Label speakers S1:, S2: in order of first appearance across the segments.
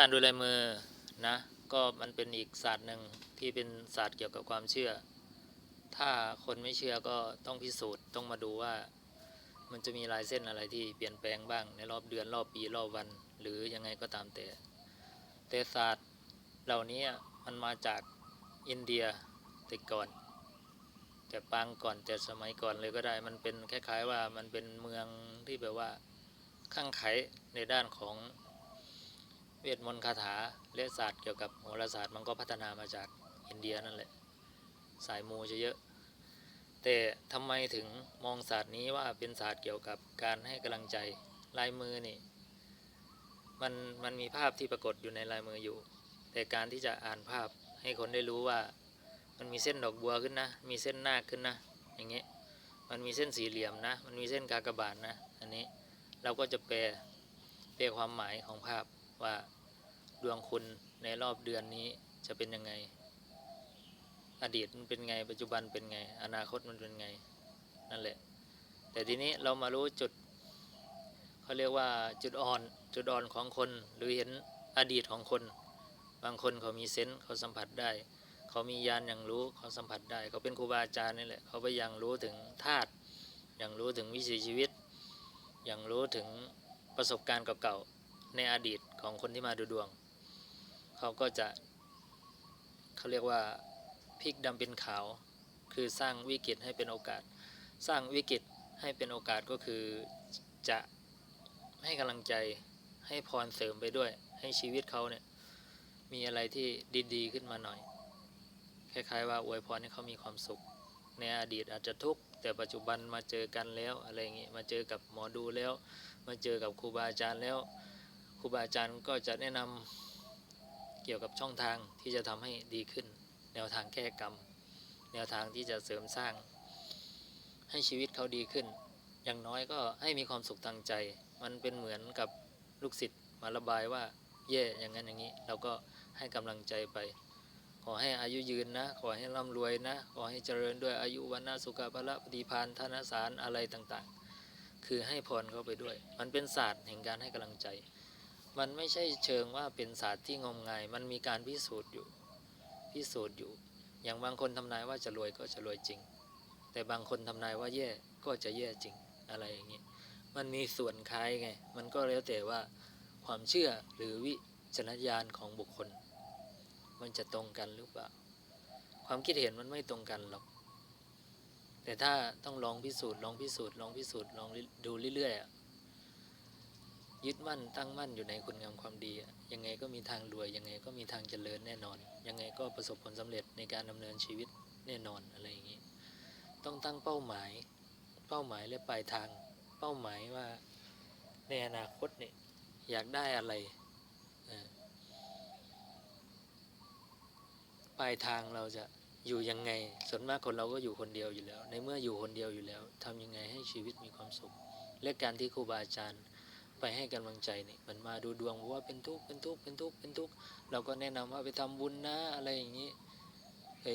S1: การดูลายมือนะก็มันเป็นอีกศาสตร์หนึ่งที่เป็นศาสตร์เกี่ยวกับความเชื่อ ถ้าคนไม่เชื่อก็ต้องพิสูจน์ต้องมาดูว่า มันจะมีลายเส้นอะไรที่เปลี่ยนแปลงบ้างในรอบเดือนรอบปีรอบวัน หรือยังไงก็ตามแต่แต่ศาสตร์เหล่านี้มันมาจากอินเดียแต่ก่อนแต่ปางก่อนแต่สมัยก่อนเลยก็ได้ มันเป็นคล้ายๆว่ามันเป็นเมืองที่แบบว่าข้างไขในด้านของ เวทมนต์คาถาและศาสตร์เกี่ยวกับโหราศาสตร์มันก็พัฒนามาจากอินเดียนั่นแหละ สายมูจะเยอะ แต่ทำไมถึงมองศาสตร์นี้ว่าเป็นศาสตร์เกี่ยวกับการให้กำลังใจลายมือนี่ มันมันมีภาพที่ปรากฏอยู่ในลายมืออยู่ แต่การที่จะอ่านภาพให้คนได้รู้ว่า มันมีเส้นดอกบัวขึ้นนะ มีเส้นหน้าขึ้นนะ อย่างเงี้ยมันมีเส้นสี่เหลี่ยมนะ มันมีเส้นกากบาทนะ อันนี้เราก็จะแปลแปลความหมายของภาพว่า ดวงคุณในรอบเดือนนี้จะเป็นยังไง อดีตมันเป็นไง ปัจจุบันเป็นไง อนาคตมันเป็นไง นั่นแหละ แต่ทีนี้เรามารู้จุดเขาเรียกว่าจุดอ่อน จุดอ่อนของคน หรือเห็นอดีตของคน บางคนเขามีเซนส์เขาสัมผัสได้ เขามียานอย่างรู้เขาสัมผัสได้ เขาเป็นครูบาอาจารย์นี่แหละ เขาไปยังรู้ถึงธาตุยังรู้ถึงวิถีชีวิตยังรู้ถึงประสบการณ์เก่าๆในอดีตของคนที่มาดูดวง เขาก็จะเขาเรียกว่าพลิกดำเป็นขาว คือสร้างวิกฤตให้เป็นโอกาส สร้างวิกฤตให้เป็นโอกาสก็คือจะให้กำลังใจให้พรเสริมไปด้วย ให้ชีวิตเขาเนี่ยมีอะไรที่ดีๆขึ้นมาหน่อย คล้ายๆว่าอวยพรให้เขามีความสุข ในอดีตอาจจะทุกข์แต่ปัจจุบันมาเจอกันแล้วอะไรอย่างงี้ยมาเจอกับหมอดูแล้ว มาเจอกับครูบาอาจารย์แล้วครูบาอาจารย์ก็จะแนะนำ เกี่ยวกับช่องทางที่จะทำให้ดีขึ้น แนวทางแก้กรรม แนวทางที่จะเสริมสร้าง ให้ชีวิตเขาดีขึ้น อย่างน้อยก็ให้มีความสุขทางใจ มันเป็นเหมือนกับลูกศิษย์มาระบายว่าแย่ อย่างนั้นอย่างนี้ เราก็ให้กำลังใจไป ขอให้อายุยืนนะ ขอให้ร่ำรวยนะ ขอให้เจริญด้วยอายุวันนาสุขภาละปฏิพานธนสารอะไรต่างๆ คือให้พรเข้าไปด้วย มันเป็นศาสตร์แห่งการให้กำลังใจ มันไม่ใช่เชิงว่าเป็นศาสตร์ที่งมงาย มันมีการพิสูจน์อยู่ พิสูจน์อยู่ อย่างบางคนทำนายว่าจะรวยก็จะรวยจริง แต่บางคนทำนายว่าแย่ก็จะแย่จริง อะไรอย่างนี้มันมีส่วนคล้ายไง มันก็แล้วแต่ว่าความเชื่อหรือวิจารณญาณของบุคคล มันจะตรงกันหรือเปล่า ความคิดเห็นมันไม่ตรงกันหรอก แต่ถ้าต้องลองพิสูจน์ ลองพิสูจน์ ลองพิสูจน์ ลองดูเรื่อยๆ ยึดมั่นตั้งมั่นอยู่ในคุณงามความดี ยังไงก็มีทางรวย ยังไงก็มีทางเจริญแน่นอน ยังไงก็ประสบผลสำเร็จในการดำเนินชีวิตแน่นอนอะไรอย่างนี้ ต้องตั้งเป้าหมาย เป้าหมายและปลายทาง เป้าหมายว่าในอนาคตเนี่ยอยากได้อะไร ปลายทางเราจะอยู่ยังไง ส่วนมากคนเราก็อยู่คนเดียวอยู่แล้ว ในเมื่ออยู่คนเดียวอยู่แล้วทำยังไงให้ชีวิตมีความสุข และการที่ครูบาอาจารย์ ไปให้กำลังใจเนี่ยมันมาดูดวงบอกว่าเป็นทุกข์เป็นทุกข์เป็นทุกข์เป็นทุกข์เราก็แนะนำว่าไปทำบุญนะอะไรอย่างนี้ไป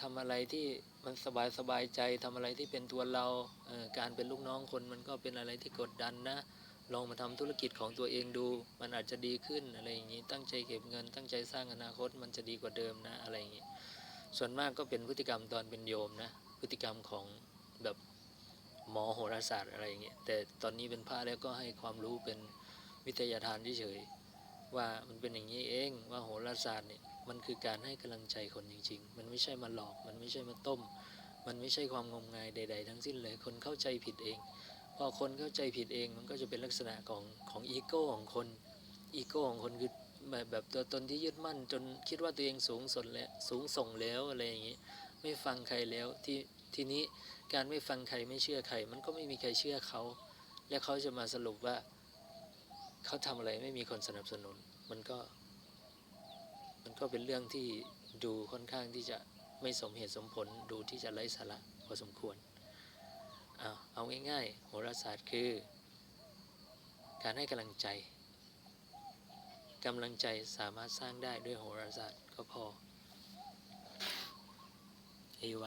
S1: ทำอะไรที่มันสบายสบายใจทำอะไรที่เป็นตัวเราเออการเป็นลูกน้องคนมันก็เป็นอะไรที่กดดันนะ ลองมาทำธุรกิจของตัวเองดู มันอาจจะดีขึ้นอะไรอย่างนี้ ตั้งใจเก็บเงิน ตั้งใจสร้างอนาคตมันจะดีกว่าเดิมนะอะไรอย่างนี้ ส่วนมากก็เป็นพฤติกรรมตอนเป็นโยมนะ พฤติกรรมของแบบ หมอโหราศาสตร์อะไรอย่างเงี้ยแต่ตอนนี้เป็นพระแล้วก็ให้ความรู้เป็นวิทยาทานเฉยๆว่ามันเป็นอย่างนี้เองว่าโหราศาสตร์เนี่ยมันคือการให้กำลังใจคนจริง ๆ มันไม่ใช่มาหลอก มันไม่ใช่มาต้ม มันไม่ใช่ความงมงายใด ๆ ทั้งสิ้นเลย คนเข้าใจผิดเอง พอคนเข้าใจผิดเองมันก็จะเป็นลักษณะของของอีโก้ของคนอีโก้ของคนคือแบบแบบตัวตนที่ยึดมั่นจนคิดว่าตัวเองสูงส่งแล้วสูงส่งแล้วอะไรอย่างนี้ ไม่ฟังใครแล้วที่ ทีนี้การไม่ฟังใครไม่เชื่อใคร มันก็ไม่มีใครเชื่อเขา และเขาจะมาสรุปว่า เขาทำอะไรไม่มีคนสนับสนุน มันก็ มันก็เป็นเรื่องที่ดูค่อนข้างที่จะไม่สมเหตุสมผลดูที่จะไร้สาระพอสมควรเอาเอาง่ายๆโหราศาสตร์คือ การให้กำลังใจกำลังใจสามารถสร้างได้ด้วยโหราศาสตร์ก็พอเอว